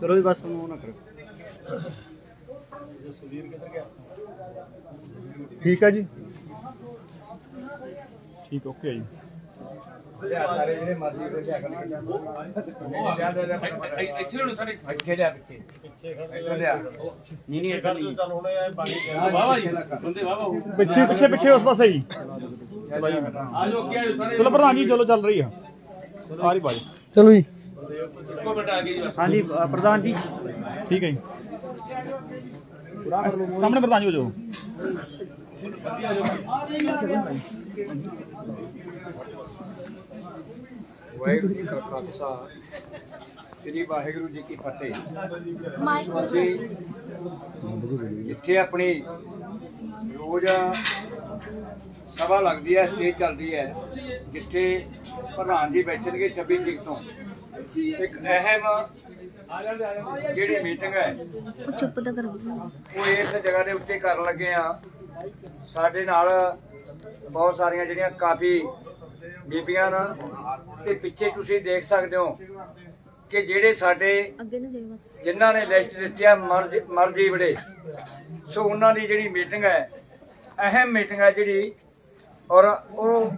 ਚਲੋ ਜੀ ਬਸ ਮੂੰਹ ਨਾ ਕਰੋ। ਠੀਕ ਹੈ ਜੀ। ਠੀਕ ਓਕੇ ਜੀ। ਸਾਰੇ ਜਿਹੜੇ ਮਰਜ਼ੀ ਦੇ ਲਿਆ ਕਰਨਗੇ ਇੱਥੇ ਹੁਣ ਸਾਰੇ ਇੱਥੇ ਲਿਆ ਪਿੱਛੇ ਇੱਥੇ ਲਿਆ ਨਹੀਂ ਨਹੀਂ ਇੱਧਰ ਨਹੀਂ ਵਾਵਾ ਜੀ। ਬੰਦੇ ਵਾਵਾ ਪਿੱਛੇ ਪਿੱਛੇ ਪਿੱਛੇ ਉਸ ਪਾਸੇ ਆ ਸਾਰੇ। ਚਲੋ ਪ੍ਰਧਾਨ ਜੀ ਚਲੋ ਚੱਲ ਰਹੀ ਆ। ਆ ਰਹੀ ਬਾਜੀ। ਚਲੋ ਜੀ। ਹਾਂਜੀ ਅ, ਪ੍ਰਧਾਨ ਜੀ। ਠੀਕ ਹੈ ਜੀ। ਸਾਹਮਣੇ ਪ੍ਰਧਾਨ ਜੀ ਹੋ ਜਾਓ। ਵਾਹਿਗੁਰੂ ਜੀ ਕਾ ਖਾਲਸਾ ਸ੍ਰੀ ਵਾਹਿਗੁਰੂ ਜੀ ਕੀ ਫਤਿਹ। ਮਾਈਕ ਅਸੀਂ ਇੱਥੇ ਆਪਣੀ ਰੋਜ਼ ਸਭਾ ਲੱਗਦੀ ਹੈ ਸਟੇਜ ਚੱਲਦੀ ਹੈ ਜਿੱਥੇ ਪ੍ਰਧਾਨ ਜੀ ਬੈਠਣਗੇ 26 ਤਰੀਕ ਤੋਂ। ਇੱਕ ਅਹਿਮ ਜਿਹੜੀ ਮੀਟਿੰਗ ਹੈ ਚੁੱਪ ਤਾਂ ਕਰੋ ਉਹ ਇਸ ਜਗ੍ਹਾ ਦੇ ਉੱਤੇ ਕਰਨ ਲੱਗੇ ਆ ਸਾਡੇ ਨਾਲ ਬਹੁਤ ਸਾਰੀਆਂ ਜਿਹੜੀਆਂ ਕਾਫੀ ਬੀਬੀਆਂ ਨਾ ਤੇ ਪਿੱਛੇ ਤੁਸੀਂ ਦੇਖ ਸਕਦੇ ਹੋ ਕਿ ਜਿਹੜੇ ਸਾਡੇ ਜਿਨ੍ਹਾਂ ਨੇ ਲਿਸਟ ਦਿੱਤੀ ਆ ਮਰਜ ਮਰਜ਼ੀ ਬੜੇ ਸੋ ਉਹਨਾਂ ਦੀ ਜਿਹੜੀ ਮੀਟਿੰਗ ਹੈ ਅਹਿਮ ਮੀਟਿੰਗ ਹੈ ਜਿਹੜੀ ਔਰ ਉਹ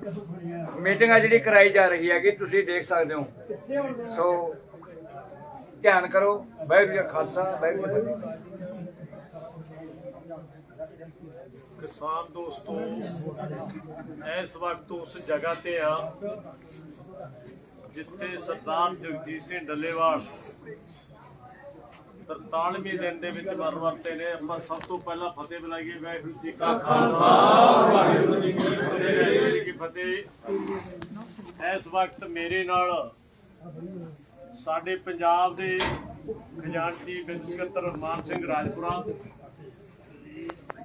ਮੀਟਿੰਗ ਹੈ ਜਿਹੜੀ ਕਰਾਈ ਜਾ ਰਹੀ ਹੈ ਕਿ ਤੁਸੀਂ ਦੇਖ ਸਕਦੇ ਹੋ। ਸੋ ਧਿਆਨ ਕਰੋ, ਵਾਹਿਗੁਰੂ ਜੀ ਖਾਲਸਾ, ਵਾਹਿਗੁਰੂ ਜੀ ਕਿਸਾਨ ਦੋਸਤੋ, ਇਸ ਵਕਤ ਉਸ ਜਗ੍ਹਾ ਤੇ ਆ, ਜਿੱਥੇ ਸਰਦਾਰ ਜਗਜੀਤ ਸਿੰਘ ਡੱਲੇਵਾਲ 43ਵੇਂ ਦਿਨ ਦੇ ਵਿੱਚ ਵਰ ਵਰਤੇ ਨੇ। ਆਪਾਂ ਸਭ ਤੋਂ ਪਹਿਲਾਂ ਫਤਿਹ ਬੁਲਾਈਏ। ਵਾਹਿਗੁਰੂ ਜੀ ਕਾ ਖਾਲਸਾ। ਵਾਹਿਗੁਰੂ ਜੀ ਕੀ ਫਤਿਹ। ਇਸ ਵਕਤ ਮੇਰੇ ਨਾਲ ਸਾਡੇ ਪੰਜਾਬ ਦੇ ਖਜ਼ਾਨਚੀ ਬਿੰਦ ਸਕੱਤਰ ਮਾਨ ਸਿੰਘ ਰਾਜਪੁਰਾ,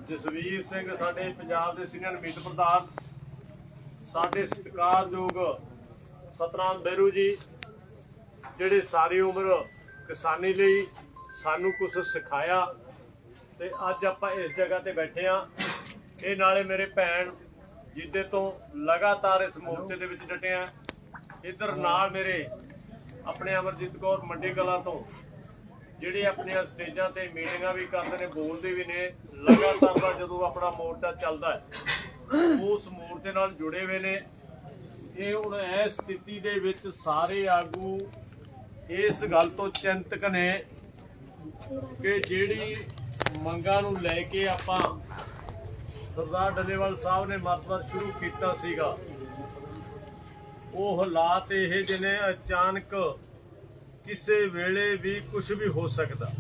ਜਸਵੀਰ ਸਿੰਘ ਸਾਡੇ ਪੰਜਾਬ ਦੇ ਸੀਨੀਅਰ ਮੀਤ ਪ੍ਰਧਾਨ, ਸਾਡੇ ਸਤਿਕਾਰਯੋਗ ਸਤਨਾਮ ਬੈਰੂ ਜੀ, ਜਿਹੜੇ ਸਾਰੀ ਉਮਰ ਕਿਸਾਨੀ ਲਈ ਸਾਨੂੰ ਕੁਝ ਸਿਖਾਇਆ ਤੇ ਅੱਜ ਆਪਾਂ ਇਸ ਜਗ੍ਹਾ ਤੇ ਬੈਠੇ ਆ ਇਹ ਨਾਲੇ ਮੇਰੇ ਭੈਣ ਜਿੱਦੇ ਤੋਂ ਲਗਾਤਾਰ ਇਸ ਮੋਰਚੇ ਦੇ ਵਿੱਚ ਡਟੇ ਆ ਇੱਧਰ ਨਾਲ ਮੇਰੇ ਆਪਣੇ ਅਮਰਜੀਤ ਕੌਰ ਮੰਡੀ ਕਲਾ ਤੋਂ, ਜਿਹੜੇ ਆਪਣੀਆਂ ਸਟੇਜਾਂ ਤੇ ਮੀਟਿੰਗਾਂ ਵੀ ਕਰਦੇ ਨੇ, ਬੋਲਦੇ ਵੀ ਨੇ, ਲਗਾਤਾਰ ਦਾ ਜਦੋਂ ਆਪਣਾ ਮੋਰਚਾ ਚੱਲਦਾ ਹੈ, ਉਸ ਮੋਰਚੇ ਨਾਲ ਜੁੜੇ ਹੋਏ ਨੇ। ਇਹ ਹੁਣ ਇਹ ਸਥਿਤੀ ਦੇ ਵਿੱਚ ਸਾਰੇ ਆਗੂ ਇਸ ਗੱਲ ਤੋਂ ਚਿੰਤਕ ਨੇ ਕਿ ਜਿਹੜੀ ਮੰਗਾਂ ਨੂੰ ਲੈ ਕੇ ਆਪਾਂ ਸਰਦਾਰ ਡੱਲੇਵਾਲ ਸਾਹਿਬ ਨੇ ਮਰਤਬਾ ਸ਼ੁਰੂ ਕੀਤਾ ਸੀਗਾ, ਉਹ ਹਾਲਾਤ ਇਹ ਜਿਹਨੇ ਅਚਾਨਕ ਕਿਸੇ ਵੇਲੇ ਵੀ ਕੁਝ ਵੀ ਹੋ ਸਕਦਾ।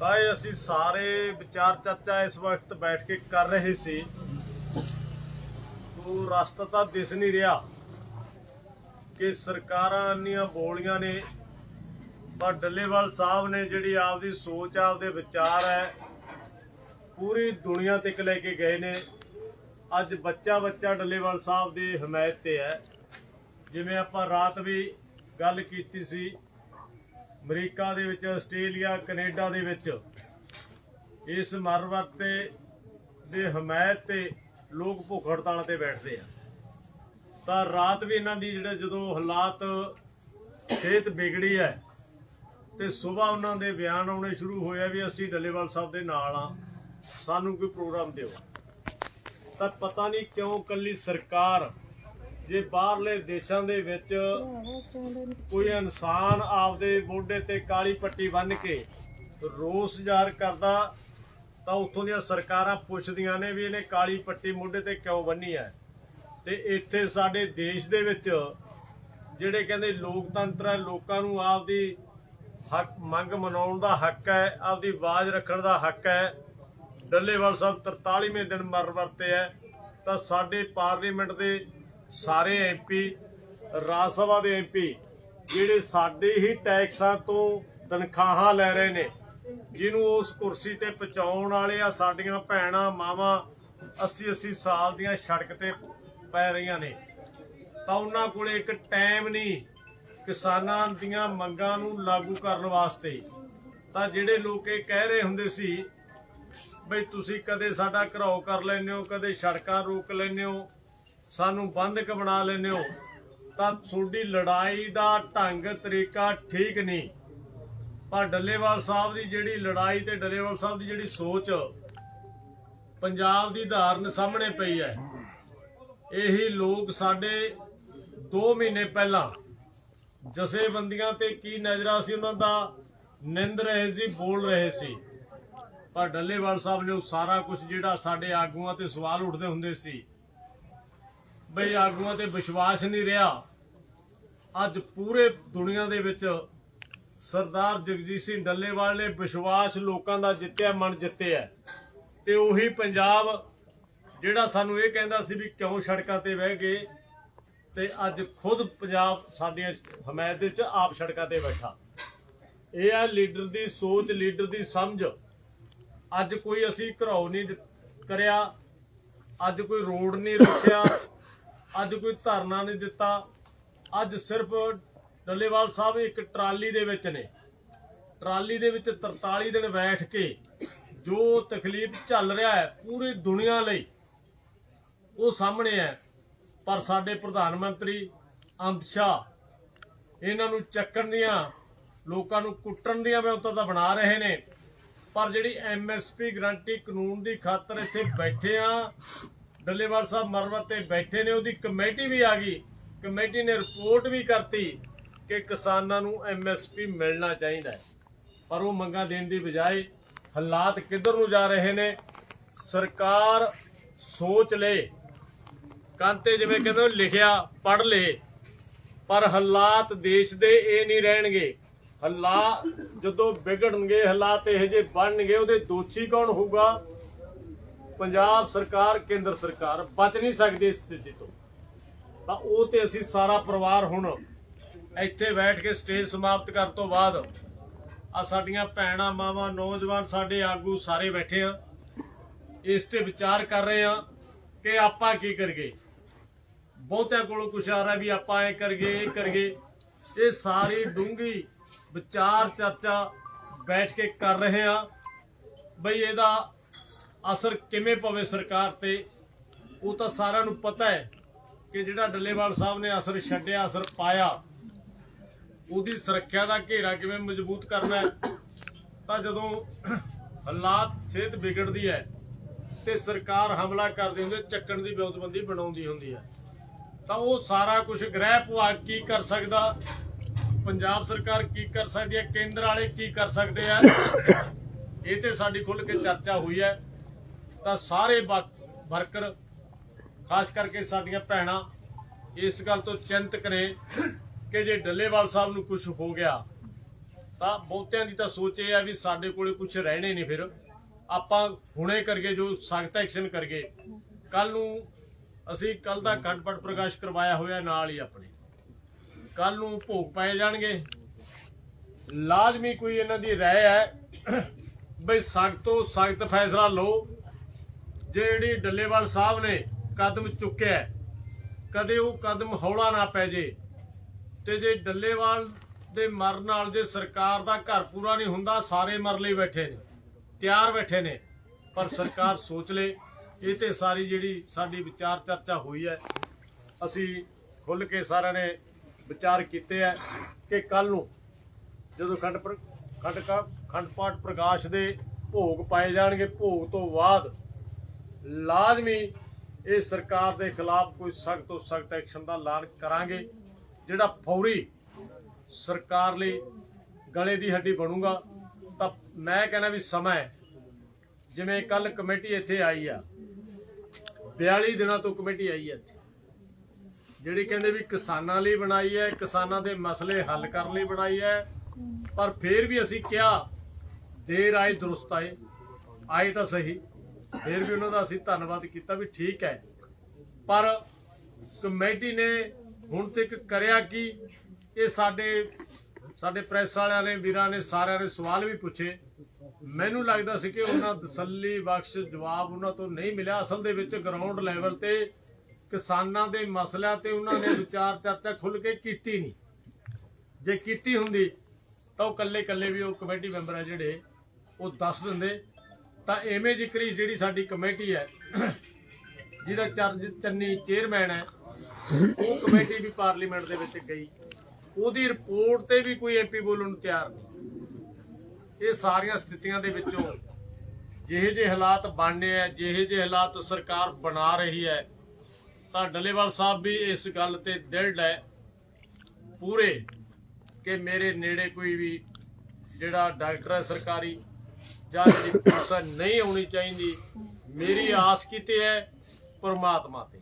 ਤਾਂ ਇਹ ਅਸੀਂ ਸਾਰੇ ਵਿਚਾਰ ਚਰਚਾ ਇਸ ਵਕਤ ਬੈਠ ਕੇ ਕਰ ਰਹੇ ਸੀ। ਉਹ ਰਸਤਾ ਤਾਂ ਦਿਸ ਨਹੀਂ ਰਿਹਾ ਕਿ ਸਰਕਾਰਾਂ ਇੰਨੀਆਂ ਬੋਲੀਆਂ ਨੇ ਪਰ ਡੱਲੇਵਾਲ ਸਾਹਿਬ ਨੇ ਜਿਹੜੀ ਆਪਦੀ ਸੋਚ, ਆਪਦੇ ਵਿਚਾਰ ਹੈ, ਪੂਰੀ ਦੁਨੀਆ ਤੱਕ ਲੈ ਕੇ ਗਏ ਨੇ। ਅੱਜ ਬੱਚਾ ਬੱਚਾ ਡੱਲੇਵਾਲ ਸਾਹਿਬ ਦੀ ਹਮਾਇਤ ਤੇ ਹੈ। ਜਿਵੇਂ ਆਪਾਂ ਰਾਤ ਵੀ ਗੱਲ ਕੀਤੀ ਸੀ, ਅਮਰੀਕਾ ਦੇ ਵਿੱਚ, ਆਸਟ੍ਰੇਲੀਆ, ਕੈਨੇਡਾ ਦੇ ਵਿੱਚ, ਇਸ ਮਰਵਰਤੇ ਦੇ ਹਮਾਇਤ ਤੇ ਲੋਕ ਭੁੱਖ ਹੜਤਾਲ ਤੇ ਬੈਠਦੇ ਆ। ਤਾਂ ਰਾਤ ਵੀ ਇਹਨਾਂ ਦੀ ਜਿਹੜੇ ਜਦੋਂ ਹਾਲਾਤ ਸਿਹਤ ਵਿਗੜੀ ਹੈ ਤੇ ਸਵੇਰ ਉਹਨਾਂ ਦੇ ਬਿਆਨ ਆਉਣੇ ਸ਼ੁਰੂ ਹੋਏ ਵੀ ਅਸੀਂ ਡੱਲੇਵਾਲ ਸਾਹਿਬ ਦੇ ਨਾਲ ਆ। ਸਾਨੂੰ ਕੋਈ ਪ੍ਰੋਗਰਾਮ ਦਿਓ। ਤਾਂ ਪਤਾ ਨਹੀਂ ਕਿਉਂ ਕੱਲੀ ਸਰਕਾਰ, ਜੇ ਬਾਹਰਲੇ ਦੇਸ਼ਾਂ ਦੇ ਵਿੱਚ ਕੋਈ ਇਨਸਾਨ ਆਪਦੇ ਮੋਢੇ ਤੇ ਕਾਲੀ ਪੱਟੀ ਬੰਨ ਕੇ ਰੋਸ ਜ਼ਾਹਰ ਕਰਦਾ, ਤਾਂ ਉੱਥੋਂ ਦੀਆਂ ਸਰਕਾਰਾਂ ਪੁੱਛਦੀਆਂ ਨੇ ਵੀ ਇਹਨੇ ਕਾਲੀ ਪੱਟੀ ਮੋਢੇ ਤੇ ਕਿਉਂ ਬੰਨੀ ਹੈ? ਤੇ ਇੱਥੇ ਸਾਡੇ ਦੇਸ਼ ਦੇ ਵਿੱਚ ਜਿਹੜੇ ਕਹਿੰਦੇ ਲੋਕਤੰਤਰ ਹੈ, ਲੋਕਾਂ ਨੂੰ ਆਪਦੀ ਹੱਕ ਮੰਗ ਮਨਾਉਣ ਦਾ ਹੱਕ ਹੈ, ਆਪਦੀ ਆਵਾਜ਼ ਰੱਖਣ ਦਾ ਹੱਕ ਹੈ। ਡੱਲੇਵਾਲ ਸਾਹਿਬ 43ਵੇਂ ਦਿਨ ਮਰ ਵਰਤੇ ਹੈ। ਤਾਂ ਸਾਡੇ ਪਾਰਲੀਮੈਂਟ ਦੇ ਸਾਰੇ ਐਮਪੀ ਰਾਜ ਸਭਾ ਦੇ ਐਮਪੀ ਜਿਹੜੇ ਸਾਡੇ ਹੀ ਟੈਕਸਾਂ ਤੋਂ ਤਨਖਾਹਾਂ ਲੈ ਰਹੇ ਨੇ, ਜਿਹਨੂੰ ਉਸ ਕੁਰਸੀ ਤੇ ਪਹੁੰਚਾਉਣ ਵਾਲੇ ਆ, ਸਾਡੀਆਂ ਭੈਣਾਂ, ਮਾਵਾਂ 80 80 ਸਾਲ ਦੀਆਂ ਸੜਕ ਤੇ ਪੈ ਰਹੀਆਂ ਨੇ। ਤਾਂ ਉਹਨਾਂ ਕੋਲੇ ਇੱਕ ਟਾਈਮ ਨਹੀਂ ਕਿਸਾਨਾਂ ਦੀਆਂ ਮੰਗਾਂ ਨੂੰ ਲਾਗੂ ਕਰਨ ਵਾਸਤੇ। ਤਾਂ ਜਿਹੜੇ ਲੋਕ ਇਹ ਕਹਿ ਰਹੇ ਹੁੰਦੇ ਸੀ, ਬਈ ਤੁਸੀਂ ਕਦੇ ਸਾਡਾ ਘਰਾਓ ਕਰ ਲੈਂਦੇ ਹੋ, ਕਦੇ ਸੜਕਾਂ ਰੋਕ ਲੈਂਦੇ ਹੋ, ਸਾਨੂੰ ਬੰਦਕ ਬਣਾ ਲੈਂਦੇ ਹੋ, ਤਾਂ ਤੁਹਾਡੀ ਲੜਾਈ ਦਾ ਢੰਗ, ਤਰੀਕਾ ਠੀਕ ਨਹੀਂ। ਪਰ ਡੱਲੇਵਾਲ ਸਾਹਿਬ ਦੀ ਜਿਹੜੀ ਲੜਾਈ ਤੇ ਡੱਲੇਵਾਲ ਸਾਹਿਬ ਦੀ ਜਿਹੜੀ ਸੋਚ, ਪੰਜਾਬ ਦੀ ਧਾਰਨ ਸਾਹਮਣੇ ਪਈ ਹੈ। ਇਹੀ ਲੋਕ ਸਾਡੇ 2 ਮਹੀਨੇ ਪਹਿਲਾਂ ਜਥੇਬੰਦੀਆਂ ਤੇ ਕੀ ਨਜ਼ਰਾ ਸੀ ਉਹਨਾਂ ਦਾ? ਨਿੰਦ ਰਹੇ ਸੀ, ਬੋਲ ਰਹੇ ਸੀ। ਪਰ ਡੱਲੇਵਾਲ ਸਾਹਿਬ ਨੇ ਉਹ ਸਾਰਾ ਕੁਝ ਜਿਹੜਾ ਸਾਡੇ ਆਗੂਆਂ ਤੇ ਸਵਾਲ ਉੱਠਦੇ ਹੁੰਦੇ ਸੀ। ਬਈ ਆਗੂਆਂ ਤੇ ਵਿਸ਼ਵਾਸ ਨਹੀਂ ਰਿਹਾ। ਅੱਜ ਪੂਰੇ ਦੁਨੀਆ ਦੇ ਵਿੱਚ ਸਰਦਾਰ ਜਗਜੀਤ ਸਿੰਘ ਡੱਲੇਵਾਲ ਨੇ ਵਿਸ਼ਵਾਸ ਲੋਕਾਂ ਦਾ ਜਿੱਤਿਆ, ਮਨ ਜਿੱਤਿਆ ਤੇ ਉਹੀ ਪੰਜਾਬ ਜਿਹੜਾ ਸਾਨੂੰ ਇਹ ਕਹਿੰਦਾ ਸੀ ਵੀ ਕਿਉਂ ਸੜਕਾਂ ਤੇ ਬਹਿ ਗਏ? ਤੇ ਅੱਜ ਖੁਦ ਪੰਜਾਬ ਸਾਡੀਆਂ ਹਮਾਇਤ ਦੇ ਵਿੱਚ ਆਪ ਸੜਕਾਂ ਤੇ ਬੈਠਾ। ਇਹ ਆ ਲੀਡਰ ਦੀ ਸੋਚ, ਲੀਡਰ ਦੀ ਸਮਝ। ਅੱਜ ਕੋਈ ਅਸੀਂ ਘਰਾਓ ਨਹੀਂ ਕਰਿਆ। ਅੱਜ ਕੋਈ ਰੋਡ ਨਹੀਂ ਰੋਕਿਆ। ਅੱਜ ਕੋਈ ਧਰਨਾ ਨਹੀਂ ਦਿੱਤਾ। ਅੱਜ ਸਿਰਫ ਡੱਲੇਵਾਲ ਸਾਹਿਬ ਇੱਕ ਟਰਾਲੀ ਦੇ ਵਿੱਚ ਨੇ। ਟਰਾਲੀ ਦੇ ਵਿੱਚ 43 ਦਿਨ ਬੈਠ ਕੇ ਜੋ ਤਕਲੀਫ ਚੱਲ ਰਿਹਾ ਹੈ ਪੂਰੀ ਦੁਨੀਆ ਲਈ, ਉਹ ਸਾਹਮਣੇ ਹੈ। ਪਰ ਸਾਡੇ ਪ੍ਰਧਾਨ ਮੰਤਰੀ ਅਮਿਤ ਸ਼ਾਹ, ਇਹਨਾਂ ਨੂੰ ਚੱਕਣ ਦੀਆਂ, ਲੋਕਾਂ ਨੂੰ ਕੁੱਟਣ ਦੀਆਂ ਵਿਉਂਤਾਂ ਤਾਂ ਬਣਾ ਰਹੇ ਨੇ। ਪਰ ਜਿਹੜੀ ਐਮਐਸਪੀ ਗਰੰਟੀ ਕਾਨੂੰਨ ਦੀ ਖਾਤਰ ਇੱਥੇ ਬੈਠੇ ਆ, ਡੱਲੇਵਾਲ ਸਾਹਿਬ ਮਰਵਤ ਤੇ ਬੈਠੇ ਨੇ, ਉਹਦੀ ਕਮੇਟੀ ਵੀ ਆ ਗਈ। ਕਮੇਟੀ ਨੇ ਰਿਪੋਰਟ ਵੀ ਕਰਤੀ ਕਿ ਕਿਸਾਨਾਂ ਨੂੰ ਐਮਐਸਪੀ ਮਿਲਣਾ ਚਾਹੀਦਾ ਹੈ। ਪਰ ਉਹ ਮੰਗਾਂ ਦੇਣ ਦੀ ਬਜਾਏ ਹਾਲਾਤ ਕਿੱਧਰ ਨੂੰ ਜਾ ਰਹੇ ਨੇ? ਸਰਕਾਰ ਸੋਚ ਲੇ। ਕਾਂਤੇ ਜਿਵੇਂ ਕਹਿੰਦੇ ਲਿਖਿਆ ਪੜ ਲੇ। ਪਰ ਹਾਲਾਤ ਦੇਸ਼ ਦੇ ਇਹ ਨਹੀਂ ਰਹਿਣਗੇ। ਹਾਲਾਤ ਜਦੋਂ ਵਿਗੜਨਗੇ, ਹਾਲਾਤ ਇਹ ਜਿਹੇ ਬਣਨਗੇ, ਉਹਦੇ ਦੋਸ਼ੀ ਕੌਣ ਹੋਊਗਾ? ਪੰਜਾਬ ਸਰਕਾਰ, ਕੇਂਦਰ ਸਰਕਾਰ ਬਚ ਨਹੀਂ ਸਕਦੀ ਇਸ ਸਥਿਤੀ ਤੋਂ। ਤਾਂ ਉਹ ਤੇ ਅਸੀਂ ਸਾਰਾ ਪਰਿਵਾਰ ਹੁਣ ਇੱਥੇ ਬੈਠ ਕੇ ਸਟੇਜ ਸਮਾਪਤ ਕਰਨ ਤੋਂ ਬਾਅਦ ਆ ਸਾਡੀਆਂ ਭੈਣਾਂ, ਮਾਵਾਂ, ਨੌਜਵਾਨ ਸਾਡੇ ਆਗੂ ਸਾਰੇ ਬੈਠੇ ਆ। ਇਸ ਤੇ ਵਿਚਾਰ ਕਰ ਰਹੇ ਆ ਕਿ ਆਪਾਂ ਕੀ ਕਰੀਏ। ਬਹੁਤਿਆਂ ਕੋਲੋਂ ਕੁਛ ਆ ਰਿਹਾ ਵੀ ਆਪਾਂ ਇਹ ਕਰੀਏ ਇਹ ਕਰੀਏ। ਇਹ ਸਾਰੀ ਡੂੰਗੀ ਵਿਚਾਰ ਚਰਚਾ ਬੈਠ ਕੇ ਕਰ ਰਹੇ ਆ ਬਈ ਇਹਦਾ ਅਸਰ ਕਿਵੇਂ ਪਵੇ ਸਰਕਾਰ ਤੇ, ਉਹ ਤਾਂ ਸਾਰਿਆਂ ਨੂੰ ਪਤਾ ਹੈ ਕਿ ਜਿਹੜਾ ਡੱਲੇਵਾਲ ਸਾਹਿਬ ਨੇ ਅਸਰ ਛੱਡਿਆ, ਅਸਰ ਪਾਇਆ, ਉਹਦੀ ਸੁਰੱਖਿਆ ਦਾ ਘੇਰਾ ਕਿਵੇਂ ਮਜ਼ਬੂਤ ਕਰਨਾ ਤਾਂ ਜਦੋਂ ਹਾਲਾਤ ਸਿਹਤ ਵਿਗੜਦੀ ਹੈ ਤੇ ਸਰਕਾਰ ਹਮਲਾ ਕਰਦੀ ਹੁੰਦੀ ਚੱਕਣ ਦੀ ਵਿਉਂਤਬੰਦੀ ਬਣਾਉਂਦੀ ਹੁੰਦੀ ਹੈ। ਤਾਂ ਉਹ ਸਾਰਾ ਕੁਝ ਗ੍ਰਹਿ ਵਿਭਾਗ ਕੀ ਕਰ ਸਕਦਾ? ਪੰਜਾਬ ਸਰਕਾਰ ਕੀ ਕਰ ਸਕਦੀ ਹੈ? ਕੇਂਦਰ ਵਾਲੇ ਕੀ ਕਰ ਸਕਦੇ ਆ? ਇਹ ਤੇ ਸਾਡੀ ਖੁੱਲ ਕੇ ਚਰਚਾ ਹੋਈ ਹੈ। ਤਾਂ ਸਾਰੇ ਵਰਕਰ, ਖਾਸ ਕਰਕੇ ਸਾਡੀਆਂ ਭੈਣਾਂ, ਇਸ ਗੱਲ ਤੋਂ ਚਿੰਤਕ ਨੇ ਕਿ ਜੇ ਡੱਲੇਵਾਲ ਸਾਹਿਬ ਨੂੰ ਕੁਝ ਹੋ ਗਿਆ, ਤਾਂ ਬਹੁਤਿਆਂ ਦੀ ਤਾਂ ਸੋਚ ਇਹ ਆ ਵੀ ਸਾਡੇ ਕੋਲੇ ਕੁਝ ਰਹਿਣੇ ਨਹੀਂ ਫਿਰ। ਆਪਾਂ ਹੁਣੇ ਕਰਕੇ ਜੋ ਸਖਤ ਐਕਸ਼ਨ ਕਰਕੇ ਕੱਲ ਨੂੰ ਅਸੀਂ ਕੱਲ ਦਾ ਖੰਡਪਟ ਪ੍ਰਕਾਸ਼ ਕਰਵਾਇਆ ਹੋਇਆ ਨਾਲ ਹੀ ਆਪਣੇ। ਕੱਲ ਨੂੰ ਭੋਗ ਪਾਏ ਜਾਣਗੇ। ਲਾਜ਼ਮੀ ਕੋਈ ਇਹਨਾਂ ਦੀ ਰਾਏ ਹੈ ਬਈ ਸਖਤ ਤੋਂ ਸਖਤ ਫੈਸਲਾ ਲਓ। ਜਿਹੜੀ ਡੱਲੇਵਾਲ ਸਾਹਿਬ ਨੇ ਕਦਮ ਚੁੱਕਿਆ ਕਦੇ ਉਹ ਕਦਮ ਹੌਲਾ ਨਾ ਪੈ ਜੇ। ਤੇ ਜੇ ਡੱਲੇਵਾਲ ਦੇ ਮਰਨ ਨਾਲ ਜੇ ਸਰਕਾਰ ਦਾ ਘਰ ਪੂਰਾ ਨਹੀਂ ਹੁੰਦਾ, ਸਾਰੇ ਮਰ ਲਈ ਬੈਠੇ ਨੇ, ਤਿਆਰ ਬੈਠੇ ਨੇ, ਪਰ ਸਰਕਾਰ ਸੋਚ ਲੇ। ਇਹ ਤੇ ਸਾਰੀ ਜਿਹੜੀ ਸਾਡੀ ਵਿਚਾਰ ਚਰਚਾ ਹੋਈ ਹੈ, ਅਸੀਂ ਖੁੱਲ ਕੇ ਸਾਰਿਆਂ ਨੇ ਵਿਚਾਰ ਕੀਤੇ ਹੈ ਕਿ ਕੱਲ ਨੂੰ ਜਦੋਂ ਖੰਡ ਪ੍ਰ- ਖੰਡ ਖੰਡ ਪਾਠ ਪ੍ਰਕਾਸ਼ ਦੇ ਭੋਗ ਪਾਏ ਜਾਣਗੇ, ਭੋਗ ਤੋਂ ਬਾਅਦ ਲਾਜ਼ਮੀ ਇਹ ਸਰਕਾਰ ਦੇ ਖਿਲਾਫ ਕੋਈ ਸਖਤ ਤੋਂ ਸਖਤ ਐਕਸ਼ਨ ਦਾ ਐਲਾਨ ਕਰਾਂਗੇ, ਜਿਹੜਾ ਫੌਰੀ ਸਰਕਾਰ ਲਈ ਗਲੇ ਦੀ ਹੱਡੀ ਬਣੂਗਾ। ਤਾਂ ਮੈਂ ਕਹਿੰਦਾ ਵੀ ਸਮਾਂ ਜਿਵੇਂ ਕੱਲ ਕਮੇਟੀ ਇੱਥੇ ਆਈ ਆ 42 ਦਿਨਾਂ ਤੋਂ ਕਮੇਟੀ ਆਈ ਹੈ ਇੱਥੇ। ਜਿਹੜੀ ਕਹਿੰਦੇ ਵੀ ਕਿਸਾਨਾਂ ਲਈ ਬਣਾਈ ਹੈ, ਕਿਸਾਨਾਂ ਦੇ ਮਸਲੇ ਹੱਲ ਕਰਨ ਲਈ ਬਣਾਈ ਹੈ। ਪਰ ਫਿਰ ਵੀ ਅਸੀਂ ਕਿਹਾ, ਦੇਰ ਆਏ, ਦਰੁਸਤ ਆਏ। ਆਏ ਤਾਂ ਸਹੀ। ਫਿਰ ਵੀ ਉਹਨਾਂ ਦਾ ਅਸੀਂ ਧੰਨਵਾਦ ਕੀਤਾ ਵੀ ਠੀਕ ਹੈ। ਪਰ ਕਮੇਟੀ ਨੇ ਹੁਣ ਤੱਕ ਕਰਿਆ ਕਿ? ਇਹ ਸਾਡੇ ਸਾਡੇ ਪ੍ਰੈਸ ਵਾਲਿਆਂ ਨੇ, ਵੀਰਾਂ ਨੇ, ਸਾਰਿਆਂ ਨੇ ਸਵਾਲ ਵੀ ਪੁੱਛੇ। ਮੈਨੂੰ ਲੱਗਦਾ ਸੀ ਕਿ ਉਹਨਾਂ ਤਸੱਲੀ ਬਖਸ਼ ਜਵਾਬ ਉਹਨਾਂ ਤੋਂ ਨਹੀਂ ਮਿਲਿਆ। ਅਸਲ ਦੇ ਵਿੱਚ ਗਰਾਊਂਡ ਲੈਵਲ ਤੇ ਕਿਸਾਨਾਂ ਦੇ ਮਸਲਿਆਂ ਤੇ ਉਹਨਾਂ ਨੇ ਵਿਚਾਰ ਚਰਚਾ ਖੁੱਲ ਕੇ ਕੀਤੀ ਨਹੀਂ। ਜੇ ਕੀਤੀ ਹੁੰਦੀ, ਤਾਂ ਉਹ ਕੱਲੇ ਕੱਲੇ ਵੀ ਉਹ ਕਮੇਟੀ ਮੈਂਬਰ ਆ ਜਿਹੜੇ, ਉਹ ਦੱਸ ਦਿੰਦੇ। ਤਾਂ ਐਵੇਂ ਜ਼ਿਕਰੀ ਜਿਹੜੀ ਸਾਡੀ ਕਮੇਟੀ ਹੈ, ਜਿਹਦਾ ਚਰਜ ਚੰਨੀ ਚੇਅਰਮੈਨ ਹੈ, ਉਹ ਕਮੇਟੀ ਵੀ ਪਾਰਲੀਮੈਂਟ ਦੇ ਵਿੱਚ ਗਈ। ਉਹਦੀ ਰਿਪੋਰਟ ਤੇ ਵੀ ਕੋਈ ਐਮਪੀ ਬੋਲਣ ਨੂੰ ਤਿਆਰ ਨਹੀਂ। ਇਹ ਸਾਰੀਆਂ ਸਥਿਤੀਆਂ ਦੇ ਵਿੱਚੋਂ ਜਿਹੇ ਜਿਹੇ ਹਾਲਾਤ ਬਣਨੇ ਆ, ਜਿਹੇ ਜਿਹੇ ਹਾਲਾਤ ਸਰਕਾਰ ਬਣਾ ਰਹੀ ਹੈ, ਤਾਂ ਡੱਲੇਵਾਲ ਸਾਹਿਬ ਵੀ ਇਸ ਗੱਲ ਤੇ ਦ੍ਰਿੜ ਹੈ ਪੂਰੇ ਕਿ ਮੇਰੇ ਨੇੜੇ ਕੋਈ ਵੀ ਜਿਹੜਾ ਡਾਕਟਰ ਹੈ ਸਰਕਾਰੀ ਜਾਂ ਜਿਹੜੀ ਪੁਲਿਸ ਨਹੀਂ ਆਉਣੀ ਚਾਹੀਦੀ। ਮੇਰੀ ਆਸ ਕਿਤੇ ਹੈ ਪਰਮਾਤਮਾ ਤੇ।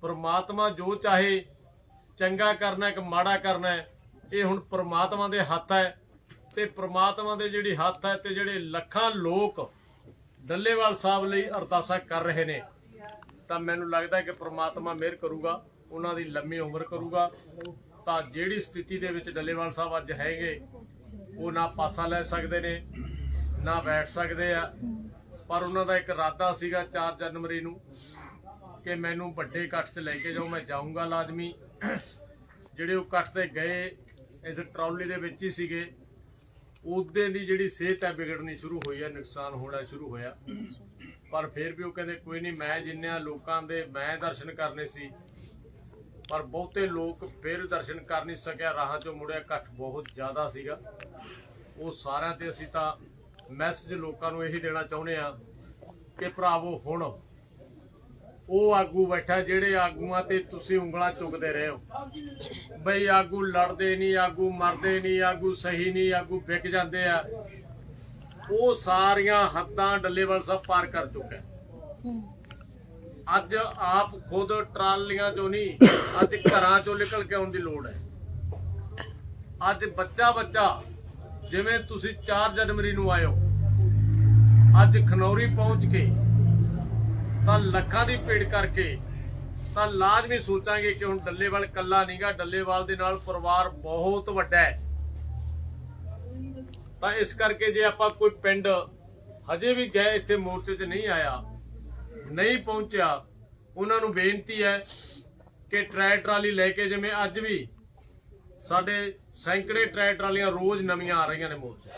ਪਰਮਾਤਮਾ ਜੋ ਚਾਹੇ ਚੰਗਾ ਕਰਨਾ ਹੈ ਕਿ ਮਾੜਾ ਕਰਨਾ ਹੈ, ਇਹ ਹੁਣ ਪਰਮਾਤਮਾ ਦੇ ਹੱਥ ਹੈ। ਤੇ ਪ੍ਰਮਾਤਮਾ ਦੇ ਜਿਹੜੀ ਹੱਥ ਹੈ ਤੇ ਜਿਹੜੇ ਲੱਖਾਂ ਲੋਕ ਡੱਲੇਵਾਲ ਸਾਹਿਬ ਲਈ ਅਰਦਾਸਾਂ ਕਰ ਰਹੇ ਨੇ, ਤਾਂ ਮੈਨੂੰ ਲੱਗਦਾ ਕਿ ਪ੍ਰਮਾਤਮਾ ਮਿਹਰ ਕਰੂਗਾ, ਉਹਨਾਂ ਦੀ ਲੰਮੀ ਉਮਰ ਕਰੂਗਾ। ਤਾਂ ਜਿਹੜੀ ਸਥਿਤੀ ਦੇ ਵਿੱਚ ਡੱਲੇਵਾਲ ਸਾਹਿਬ ਅੱਜ ਹੈਗੇ, ਉਹ ਨਾ ਪਾਸਾ ਲੈ ਸਕਦੇ ਨੇ, ਨਾ ਬੈਠ ਸਕਦੇ ਆ। ਪਰ ਉਹਨਾਂ ਦਾ ਇੱਕ ਇਰਾਦਾ ਸੀਗਾ 4 ਜਨਵਰੀ ਨੂੰ ਕਿ ਮੈਨੂੰ ਵੱਡੇ ਇਕੱਠ 'ਚ ਲੈ ਕੇ ਜਾਓ, ਮੈਂ ਜਾਊਂਗਾ ਲਾਜ਼ਮੀ। ਜਿਹੜੇ ਉਹ ਇਕੱਠ ਤੇ ਗਏ, ਇਸ ਟਰਾਲੀ ਦੇ ਵਿੱਚ ਹੀ ਸੀਗੇ। ਉਹਦੇ ਦੀ ਜਿਹੜੀ ਸਿਹਤ ਹੈ ਵਿਗੜਨੀ ਸ਼ੁਰੂ ਹੋਈ ਹੈ, ਨੁਕਸਾਨ ਹੋਣਾ ਸ਼ੁਰੂ ਹੋਇਆ। ਪਰ ਫਿਰ ਵੀ ਉਹ ਕਹਿੰਦੇ, ਕੋਈ ਨਹੀਂ, ਮੈਂ ਜਿੰਨਿਆਂ ਲੋਕਾਂ ਦੇ, ਮੈਂ ਦਰਸ਼ਨ ਕਰਨੇ ਸੀ, ਪਰ ਬਹੁਤੇ ਲੋਕ ਫਿਰ ਦਰਸ਼ਨ ਕਰ ਨਹੀਂ ਸਕਿਆ, ਰਾਹਾਂ ਚੋਂ ਮੁੜਿਆ ਇਕੱਠ ਬਹੁਤ ਜ਼ਿਆਦਾ ਸੀਗਾ। ਉਹ ਸਾਰਿਆਂ ਤੇ ਅਸੀਂ ਤਾਂ ਮੈਸੇਜ ਲੋਕਾਂ ਨੂੰ ਇਹੀ ਦੇਣਾ ਚਾਹੁੰਦੇ ਆ ਕਿ ਭਰਾਵੋ, ਹੁਣ ਉਹ ਆਗੂ ਬੈਠਾ ਜਿਹੜੇ ਆਗੂਆਂ ਤੇ ਤੁਸੀਂ ਉਂਗਲਾਂ ਚੁੱਕਦੇ ਰਹੇ ਹੋ। ਬਈ ਆਗੂ ਲੜਦੇ ਨਹੀਂ, ਆਗੂ ਮਰਦੇ ਨਹੀਂ, ਆਗੂ ਸਹੀ ਨਹੀਂ, ਆਗੂ ਵਿਕ ਜਾਂਦੇ ਆ। ਉਹ ਸਾਰੀਆਂ ਹੱਦਾਂ ਡੱਲੇਵਾਲ ਸਾਹਿਬ ਪਾਰ ਕਰ ਚੁੱਕਾ ਅੱਜ ਆਪ ਖੁਦ ਟਰਾਲੀਆਂ ਚੋਂ ਨਹੀਂ, ਅੱਜ ਘਰਾਂ ਚੋਂ ਨਿਕਲ ਕੇ ਆਉਣ ਦੀ ਲੋੜ ਹੈ। ਅੱਜ ਬੱਚਾ ਬੱਚਾ, ਜਿਵੇਂ ਤੁਸੀਂ 4 ਜਨਵਰੀ ਨੂੰ ਆਇਓ ਅੱਜ ਖਨੌਰੀ ਪਹੁੰਚ ਕੇ ਤਾਂ ਲੱਖਾਂ ਦੀ ਭੀੜ ਕਰਕੇ ਤਾਂ ਲਾਜ਼ਮੀ ਸੋਚਾਂਗੇ ਕਿ ਹੁਣ ਡੱਲੇਵਾਲ ਕੱਲਾ ਨਹੀਂਗਾ ਡੱਲੇਵਾਲ ਦੇ ਨਾਲ ਪਰਿਵਾਰ ਬਹੁਤ ਵੱਡਾ ਹੈ। ਤਾਂ ਇਸ ਕਰਕੇ ਜੇ ਆਪਾਂ ਕੋਈ ਪਿੰਡ ਹਜੇ ਵੀ ਗਏ, ਇੱਥੇ ਮੋਰਚੇ 'ਚ ਨਹੀਂ ਆਇਆ, ਨਹੀਂ ਪਹੁੰਚਿਆ, ਉਹਨਾਂ ਨੂੰ ਬੇਨਤੀ ਹੈ ਕਿ ਟਰੈ ਟਰਾਲੀ ਲੈ ਕੇ ਜਿਵੇਂ ਅੱਜ ਵੀ ਸਾਡੇ ਸੈਂਕੜੇ ਟਰੈ ਟਰਾਲੀਆਂ ਰੋਜ਼ ਨਵੀਆਂ ਆ ਰਹੀਆਂ ਨੇ ਮੋਰਚੇ।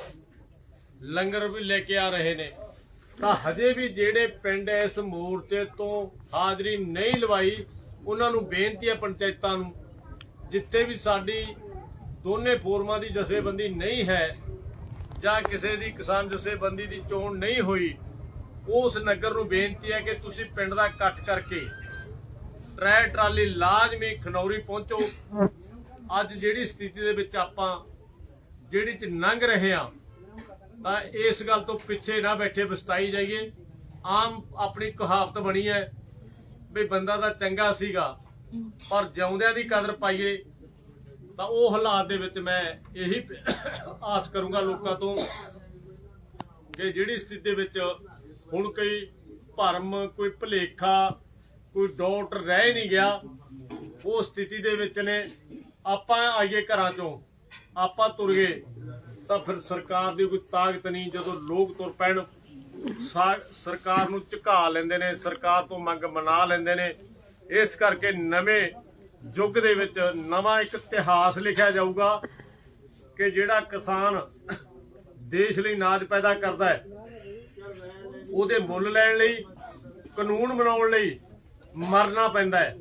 ਲੰਗਰ ਵੀ ਲੈ ਕੇ ਆ ਰਹੇ ਨੇ। ਤਾਂ ਹਜੇ ਵੀ ਜਿਹੜੇ ਪਿੰਡ ਇਸ ਮੋਰਚੇ ਤੋਂ ਹਾਜ਼ਰੀ ਨਹੀਂ ਲਵਾਈ, ਉਹਨਾਂ ਨੂੰ ਬੇਨਤੀ ਹੈ ਪੰਚਾਇਤਾਂ ਨੂੰ, ਜਿੱਥੇ ਵੀ ਸਾਡੀ ਦੋਨੇ ਫੋਰਮਾਂ ਦੀ ਜਥੇਬੰਦੀ ਨਹੀਂ ਹੈ ਜਾਂ ਕਿਸੇ ਦੀ ਕਿਸਾਨ ਜਥੇਬੰਦੀ ਦੀ ਚੋਣ ਨਹੀਂ ਹੋਈ, ਉਸ ਨਗਰ ਨੂੰ ਬੇਨਤੀ ਹੈ ਕਿ ਤੁਸੀਂ ਪਿੰਡ ਦਾ ਇਕੱਠ ਕਰਕੇ ਟਰੈ ਟਰਾਲੀ ਲਾਜ਼ਮੀ ਖਨੌਰੀ ਪਹੁੰਚੋ। ਅੱਜ ਜਿਹੜੀ ਸਥਿਤੀ ਦੇ ਵਿੱਚ ਆਪਾਂ, ਜਿਹੜੀ ਚ ਲੰਘ ਰਹੇ ਆ ਤਾਂ ਇਸ ਗੱਲ ਤੋਂ ਪਿੱਛੇ ਨਾ ਬੈਠੇ ਬਸਤਾਈ ਜਾਈਏ। ਆਮ ਆਪਣੀ ਕਹਾਵਤ ਬਣੀ ਹੈ ਵੀ ਬੰਦਾ ਤਾਂ ਚੰਗਾ ਸੀਗਾ, ਪਰ ਜਿਉਂਦਿਆਂ ਦੀ ਕਦਰ ਪਾਈਏ, ਤਾਂ ਉਹ ਹਾਲਾਤ ਦੇ ਵਿੱਚ ਮੈਂ ਇਹੀ ਆਸ ਕਰੂੰਗਾ ਲੋਕਾਂ ਤੋਂ ਕਿ ਜਿਹੜੀ ਸਥਿਤੀ ਦੇ ਵਿੱਚ ਹੁਣ ਕੋਈ ਭਰਮ, ਕੋਈ ਭਲੇਖਾ, ਕੋਈ ਡਾਊਟ ਰਹਿ ਨਹੀਂ ਗਿਆ, ਉਹ ਸਥਿਤੀ ਦੇ ਵਿੱਚ ਨੇ। ਆਪਾਂ ਆਈਏ ਘਰਾਂ ਚੋਂ, ਆਪਾਂ ਤੁਰ ਗਏ। ਤਾਂ ਫਿਰ ਸਰਕਾਰ ਦੀ ਕੋਈ ਤਾਕਤ ਨਹੀਂ, ਜਦੋਂ ਲੋਕ ਤੁਰ ਪੈਣ ਸਰਕਾਰ ਨੂੰ ਝੁਕਾ ਲੈਂਦੇ ਨੇ, ਸਰਕਾਰ ਤੋਂ ਮੰਗ ਮਨਾ ਲੈਂਦੇ ਨੇ। ਇਸ ਕਰਕੇ ਨਵੇਂ ਯੁੱਗ ਦੇ ਵਿੱਚ ਨਵਾਂ ਇੱਕ ਇਤਿਹਾਸ ਲਿਖਿਆ ਜਾਊਗਾ ਕਿ ਜਿਹੜਾ ਕਿਸਾਨ ਦੇਸ਼ ਲਈ ਨਾਜ ਪੈਦਾ ਕਰਦਾ ਹੈ, ਉਹਦੇ ਮੁੱਲ ਲੈਣ ਲਈ, ਕਾਨੂੰਨ ਬਣਾਉਣ ਲਈ ਮਰਨਾ ਪੈਂਦਾ ਹੈ।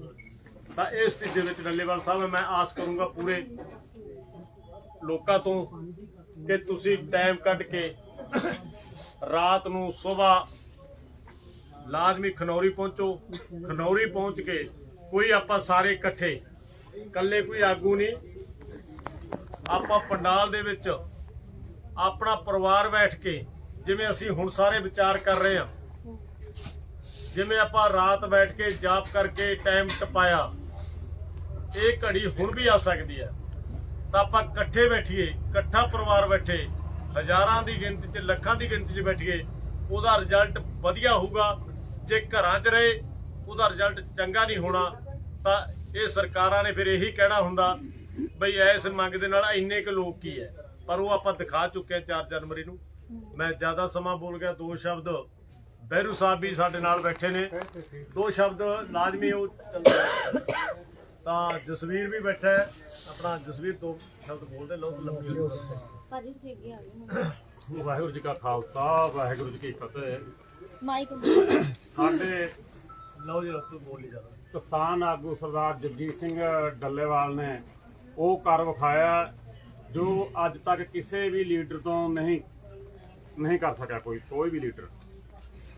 ਤਾਂ ਇਸ ਚੀਜ਼ ਦੇ ਵਿੱਚ ਡੱਲੇਵਾਲ ਸਾਹਿਬ, ਮੈਂ ਆਸ ਕਰੂੰਗਾ ਪੂਰੇ ਲੋਕਾਂ ਤੋਂ ਕਿ ਤੁਸੀਂ ਟਾਈਮ ਕੱਢ ਕੇ ਰਾਤ ਨੂੰ ਸਵੇਰ ਲਾਜ਼ਮੀ ਖਨੌਰੀ ਪਹੁੰਚੋ। ਖਨੌਰੀ ਪਹੁੰਚ ਕੇ ਕੋਈ ਆਪਾਂ ਸਾਰੇ ਇਕੱਠੇ, ਇਕੱਲੇ ਕੋਈ ਆਗੂ ਨਹੀਂ। ਆਪਾਂ ਪੰਡਾਲ ਦੇ ਵਿੱਚ ਆਪਣਾ ਪਰਿਵਾਰ ਬੈਠ ਕੇ ਜਿਵੇਂ ਅਸੀਂ ਹੁਣ ਸਾਰੇ ਵਿਚਾਰ ਕਰ ਰਹੇ ਹਾਂ। ਜਿਵੇਂ ਆਪਾਂ ਰਾਤ ਬੈਠ ਕੇ ਜਾਪ ਕਰਕੇ ਟਾਈਮ ਟਪਾਇਆ, ਇਹ ਘੜੀ ਹੁਣ ਵੀ ਆ ਸਕਦੀ ਹੈ। ਤਾਂ ਆਪਾਂ ਇਕੱਠੇ ਬੈਠੀਏ, ਇਕੱਠਾ ਪਰਿਵਾਰ ਬੈਠੇ, ਹਜ਼ਾਰਾਂ ਦੀ ਗਿਣਤੀ 'ਚ, ਲੱਖਾਂ ਦੀ ਗਿਣਤੀ 'ਚ ਬੈਠੀਏ, ਉਹਦਾ ਰਿਜ਼ਲਟ ਵਧੀਆ ਹੋਊਗਾ। ਜੇ ਘਰਾਂ 'ਚ ਰਹੇ, ਉਹਦਾ ਰਿਜ਼ਲਟ ਚੰਗਾ ਨਹੀਂ ਹੋਣਾ, ਤਾਂ ਇਹ ਸਰਕਾਰਾਂ ਨੇ ਫਿਰ ਇਹੀ ਕਹਿਣਾ ਹੁੰਦਾ, ਬਈ ਐਸ ਮੰਗ ਦੇ ਨਾਲ ਇੰਨੇ ਕੁ ਲੋਕ ਕੀ ਹੈ? ਪਰ ਉਹ ਆਪਾਂ ਦਿਖਾ ਚੁੱਕੇ ਹਾਂ 4 ਜਨਵਰੀ ਨੂੰ। ਮੈਂ ਜ਼ਿਆਦਾ ਸਮਾਂ ਬੋਲ ਗਿਆ, ਦੋ ਸ਼ਬਦ। ਬਹਿਰੂ ਸਾਹਿਬ ਵੀ ਸਾਡੇ ਨਾਲ ਬੈਠੇ ਨੇ। ਦੋ ਸ਼ਬਦ ਲਾਜ਼ਮੀ ਉਹ ਤਾਂ ਜਸਵੀਰ ਵੀ ਬੈਠਾ ਹੈ। ਆਪਣਾ ਜਸਵੀਰ ਦੋ ਸ਼ਬਦ ਬੋਲਦੇ ਲੋਕ ਲੰਬੀ ਹੋ ਜਾਂਦੀ ਭਾਜੀ ਤੁਸੀਂ ਅੱਗੇ ਆ ਜਾਓ ਵਾਹਿਗੁਰੂ ਜੀ ਕਾ ਖਾਲਸਾ ਵਾਹਿਗੁਰੂ ਜੀ ਕੀ ਫਤਿਹ। ਮਾਈਕ ਸਾਡੇ ਲਓ ਜੀ ਰਸਤੂ ਬੋਲੀ ਜਾਂਦਾ ਕਿਸਾਨ ਆਗੂ ਸਰਦਾਰ ਜਗਜੀਤ ਸਿੰਘ ਡੱਲੇਵਾਲ ਨੇ ਉਹ ਕਰ ਵਿਖਾਇਆ ਜੋ ਅੱਜ ਤੱਕ ਕਿਸੇ ਵੀ ਲੀਡਰ ਤੋਂ ਨਹੀਂ ਨਹੀਂ ਕਰ ਸਕਿਆ ਕੋਈ ਕੋਈ ਵੀ ਲੀਡਰ।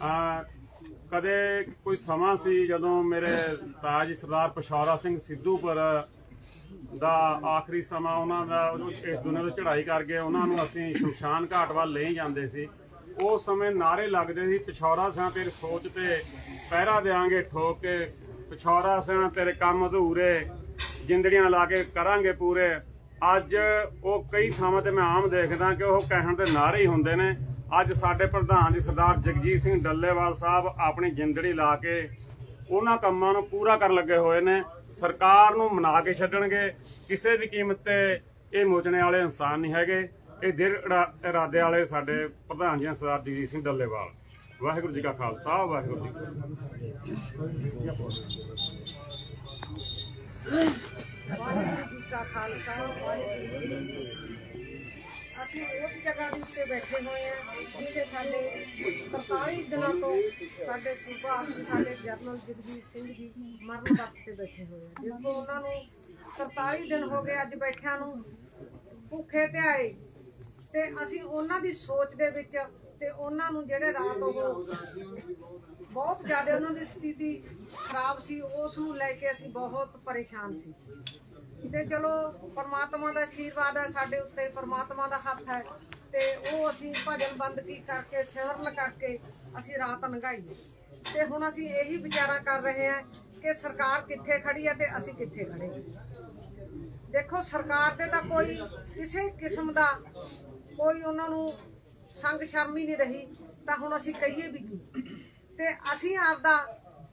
ਆ ਕਦੇ ਕੋਈ ਸਮਾਂ ਸੀ ਜਦੋਂ ਮੇਰੇ ਤਾਜ ਸਰਦਾਰ ਪਸ਼ੌਰਾ ਸਿੰਘ ਸਿੱਧੂਪੁਰ ਦਾ ਆਖਰੀ ਸਮਾਂ ਉਹਨਾਂ ਦਾ ਉਹ ਇਸ ਦੁਨੀਆ ਤੋਂ ਚੜ੍ਹਾਈ ਕਰ ਗਏ ਉਹਨਾਂ ਨੂੰ ਅਸੀਂ ਸ਼ਮਸ਼ਾਨ ਘਾਟ ਵੱਲ ਲੈ ਜਾਂਦੇ ਸੀ। ਉਸ ਸਮੇਂ ਨਾਰੇ ਲੱਗਦੇ ਸੀ, ਪਿਛੌਰਾ ਸਿਆਂ ਤੇਰੀ ਸੋਚ ਤੇ ਪਹਿਰਾ ਦੇਾਂਗੇ ਠੋਕ ਕੇ। ਪਿਛੌਰਾ ਸਿਆਂ ਤੇਰੇ ਕੰਮ ਅਧੂਰੇ, ਜਿੰਦੜੀਆਂ ਲਾ ਕੇ ਕਰਾਂਗੇ ਪੂਰੇ। ਅੱਜ ਉਹ ਕਈ ਥਾਵਾਂ ਤੇ ਮੈਂ ਆਮ ਦੇਖਦਾ ਕਿ ਉਹ ਕਹਿਣ ਦੇ ਨਾਰੇ ਹੀ ਹੁੰਦੇ ਨੇ। ਅੱਜ ਸਾਡੇ ਪ੍ਰਧਾਨ ਜੀ ਸਰਦਾਰ ਜਗਜੀਤ ਸਿੰਘ ਡੱਲੇਵਾਲ ਸਾਹਿਬ ਆਪਣੀ ਜਿੰਦੜੀ ਲਾ ਕੇ ਉਹਨਾਂ ਕੰਮਾਂ ਨੂੰ ਪੂਰਾ ਕਰਨ ਲੱਗੇ ਹੋਏ ਨੇ। ਸਰਕਾਰ ਨੂੰ ਮਨਾ ਕੇ ਛੱਡਣਗੇ। ਕਿਸੇ ਵੀ ਕੀਮਤ ਤੇ ਇਹ ਮੋਚਣੇ ਵਾਲੇ ਇਨਸਾਨ ਨਹੀਂ ਹੈਗੇ। ਇਹ ਦਿਲ ਇਰਾ- ਇਰਾਦੇ ਵਾਲੇ ਸਾਡੇ ਪ੍ਰਧਾਨ ਜੀ ਸਰਦਾਰ ਜਗਜੀਤ ਸਿੰਘ ਡੱਲੇਵਾਲ। ਵਾਹਿਗੁਰੂ ਜੀ ਕਾ ਖਾਲਸਾ, ਵਾਹਿਗੁਰੂ ਜੀ ਵਾਹਿਗੁਰੂ ਜੀ ਕਾ ਖਾਲਸਾ, ਵਾਹਿਗੁਰੂ ਜੀ ਅਸੀਂ ਉਸ ਜਗ੍ਹਾ ਦੇ ਉੱਤੇ ਬੈਠੇ ਹੋਏ ਹਾਂ, ਜਿੱਥੇ ਸਾਡੇ 43 ਦਿਨਾਂ ਤੋਂ ਸਾਡੇ ਸੂਬਾ ਸਾਡੇ ਜਰਨਲ ਜਗਜੀਤ ਸਿੰਘ ਜੀ ਮਰਨ ਵਕਤ ਤੇ ਬੈਠੇ ਹੋਏ ਆ ਜਿਸ ਤੋਂ ਉਹਨਾਂ ਨੂੰ 43 ਦਿਨ ਹੋ ਗਏ ਅੱਜ ਬੈਠਿਆਂ ਨੂੰ ਭੁੱਖੇ ਤੇ ਆਏ ਤੇ ਅਸੀਂ ਉਹਨਾਂ ਦੀ ਸੋਚ ਦੇ ਵਿੱਚ ਤੇ ਉਹਨਾਂ ਨੂੰ ਜਿਹੜੇ ਰਾਤ ਉਹ ਬਹੁਤ ਜ਼ਿਆਦਾ ਉਹਨਾਂ ਦੀ ਸਥਿਤੀ ਖਰਾਬ ਸੀ, ਉਸ ਨੂੰ ਲੈ ਕੇ ਅਸੀਂ ਬਹੁਤ ਪਰੇਸ਼ਾਨ ਸੀ। ਤੇ ਚਲੋ, ਪਰਮਾਤਮਾ ਦਾ ਆਸ਼ੀਰਵਾਦ ਹੈ, ਸਾਡੇ ਉੱਤੇ ਪਰਮਾਤਮਾ ਦਾ ਹੱਥ ਹੈ। ਤੇ ਉਹ ਅਸੀਂ ਭਜਨ ਬੰਦਗੀ ਕਰਕੇ ਸਿਮਰਨ ਕਰਕੇ ਅਸੀਂ ਰਾਤ ਲੰਘਾਈ ਤੇ ਹੁਣ ਅਸੀਂ ਇਹੀ ਵਿਚਾਰਾ ਕਰ ਰਹੇ ਹਾਂ ਕਿ ਸਰਕਾਰ ਕਿੱਥੇ ਖੜੀ ਹੈ ਤੇ ਅਸੀਂ ਕਿੱਥੇ ਖੜੇ ਦੇਖੋ, ਸਰਕਾਰ ਤੇ ਤਾਂ ਕੋਈ ਕਿਸੇ ਕਿਸਮ ਦਾ ਕੋਈ ਉਹਨਾਂ ਨੂੰ ਸੰਗ ਸ਼ਰਮੀ ਨਹੀਂ ਰਹੀ, ਤਾਂ ਹੁਣ ਅਸੀਂ ਕਹੀਏ ਵੀ ਕੀ? ਤੇ ਅਸੀਂ ਆਪਦਾ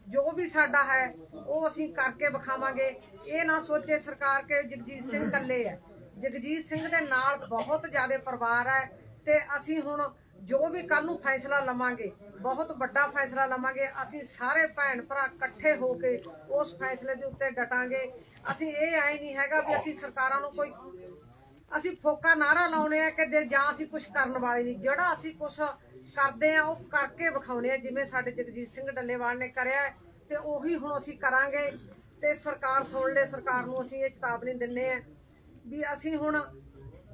ਜੋ ਵੀ ਸਾਡਾ ਹੈ, ਉਹ ਅਸੀਂ ਕਰਕੇ ਵਿਖਾਵਾਂਗੇ। ਇਹ ਨਾ ਸੋਚੇ ਸਰਕਾਰ ਕਿ ਜਗਜੀਤ ਸਿੰਘ ਇਕੱਲੇ ਹੈ। ਜਗਜੀਤ ਸਿੰਘ ਦੇ ਨਾਲ ਬਹੁਤ ਜ਼ਿਆਦਾ ਪਰਿਵਾਰ ਹੈ ਤੇ ਅਸੀਂ ਹੁਣ ਜੋ ਵੀ ਕੱਲ ਨੂੰ ਫੈਸਲਾ ਲਵਾਂਗੇ, ਬਹੁਤ ਵੱਡਾ ਫੈਸਲਾ ਲਵਾਂਗੇ। ਅਸੀਂ ਸਾਰੇ ਭੈਣ ਭਰਾ ਇਕੱਠੇ ਹੋ ਕੇ ਉਸ ਫੈਸਲੇ ਦੇ ਉੱਤੇ ਡਟਾਂਗੇ। ਅਸੀਂ ਇਹ ਐ ਨਹੀਂ ਹੈਗਾ ਵੀ ਅਸੀਂ ਸਰਕਾਰਾਂ ਨੂੰ ਕੋਈ ਅਸੀਂ ਫੋਕਾ ਨਾਰਾ ਲਾਉਨੇ ਆ ਕਿ ਜੇ ਜਾਂ ਅਸੀਂ ਕੁਝ ਕਰਨ ਵਾਲੇ ਨਹੀਂ। ਜਿਹੜਾ ਅਸੀਂ ਕੁਝ ਕਰਦੇ ਆ, ਉਹ ਕਰਕੇ ਵਿਖਾਉਨੇ ਆ। ਜਿਵੇਂ ਸਾਡੇ ਜਗਜੀਤ ਸਿੰਘ ਡੱਲੇਵਾਲ ਨੇ ਕਰਿਆ ਤੇ ਉਹੀ ਹੁਣ ਅਸੀਂ ਕਰਾਂਗੇ। ਤੇ ਸਰਕਾਰ ਸੁਣ ਲੈ, ਸਰਕਾਰ ਨੂੰ ਅਸੀਂ ਇਹ ਚੇਤਾਵਨੀ ਦਿੰਨੇ ਆ ਵੀ ਅਸੀਂ ਹੁਣ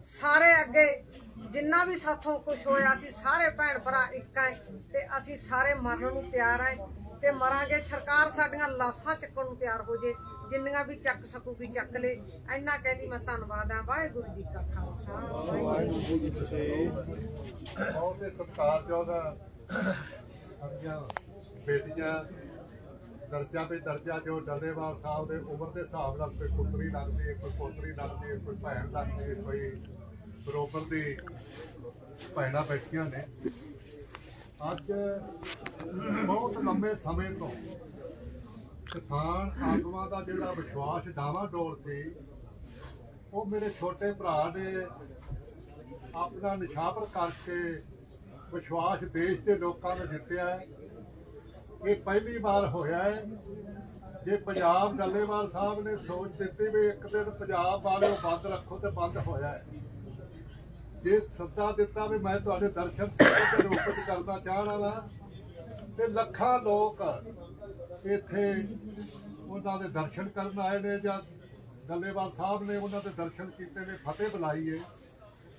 ਸਾਰੇ ਅੱਗੇ ਜਿੰਨਾ ਵੀ ਸਾਥੋਂ ਕੁਝ ਹੋਇਆ, ਅਸੀਂ ਸਾਰੇ ਭੈਣ ਭਰਾ ਇੱਕ ਹੈ ਤੇ ਅਸੀਂ ਸਾਰੇ ਮਰਨ ਨੂੰ ਤਿਆਰ ਹੈ ਤੇ ਮਰਾਂਗੇ। ਸਰਕਾਰ ਸਾਡੀਆਂ ਲਾਸ਼ਾਂ ਚੱਕਣ ਨੂੰ ਤਿਆਰ ਹੋ ਜੇ। ਜਿੰਨੀਆਂ ਵੀ ਚੱਕ ਸਕੂਗੀ ਚੱਕ ਲੈ। ਇੰਨਾ ਕਹਿੰਦੀ ਮੈਂ ਧੰਨਵਾਦ ਆ। ਵਾਹਿਗੁਰੂ ਜੀ ਕਾ ਖਾਲਸਾ। ਵਾਹਿਗੁਰੂ ਜੀ ਕੀ ਫਤਿਹ। ਬਹੁਤ ਹੀ ਸਤਿਕਾਰਯੋਗ ਸਾਡੀਆਂ ਬੇਟੀਆਂ ਦਰਜਾ ਤੇ ਦਰਜਾ ਜੋ ਡੱਲੇਵਾਲ ਸਾਹਿਬ ਦੇ ਉਮਰ ਦੇ ਹਿਸਾਬ ਨਾਲ ਕੋਈ ਪੁੱਤਰੀ ਲੱਗਦੀ ਹੈ ਕੋਈ ਪੋਤਰੀ ਲੱਗਦੀ ਹੈ ਕੋਈ ਭੈਣ ਲੱਗਦੀ ਹੈ ਕੋਈ ਬਰੋਬਰ ਦੀ ਭੈਣਾਂ ਬੈਠੀਆਂ ਨੇ ਅੱਜ ਬਹੁਤ ਲੰਬੇ ਸਮੇਂ ਤੋਂ ਕਿਸਾਨ ਆਗੂਆਂ ਦਾ ਜਿਹੜਾ ਵਿਸ਼ਵਾਸ ਡਾਵਾਡੋਲ ਸੀ, ਉਹ ਮੇਰੇ ਛੋਟੇ ਭਰਾ ਨੇ ਆਪਣਾ ਨਿਸ਼ਾਵਰ ਕਰਕੇ ਵਿਸ਼ਵਾਸ ਦੇਸ਼ ਦੇ ਲੋਕਾਂ ਨੂੰ ਜਿੱਤਿਆ ਇਹ ਪਹਿਲੀ ਵਾਰ ਹੋਇਆ ਹੈ। ਜੇ ਪੰਜਾਬ ਡੱਲੇਵਾਲ ਸਾਹਿਬ ਨੇ ਸੋਚ ਦਿੱਤੀ ਵੀ ਇੱਕ ਦਿਨ ਪੰਜਾਬ ਵਾਲਿਓ ਬੰਦ ਰੱਖੋ ਤੇ ਬੰਦ ਹੋਇਆ ਹੈ। ਜੇ ਸੱਦਾ ਦਿੱਤਾ ਵੀ ਮੈਂ ਤੁਹਾਡੇ ਦਰਸ਼ਨ ਸਿੰਘ ਰੂਪ ਵਿੱਚ ਕਰਨਾ ਚਾਹਣਾ ਤੇ ਲੱਖਾਂ ਲੋਕ ਇੱਥੇ ਉਹਨਾਂ ਦੇ ਦਰਸ਼ਨ ਕਰਨ ਆਏ ਨੇ ਜਾਂ ਡੱਲੇਵਾਲ ਸਾਹਿਬ ਨੇ ਉਹਨਾਂ ਦੇ ਦਰਸ਼ਨ ਕੀਤੇ ਨੇ, ਫਤਿਹ ਬੁਲਾਈ ਹੈ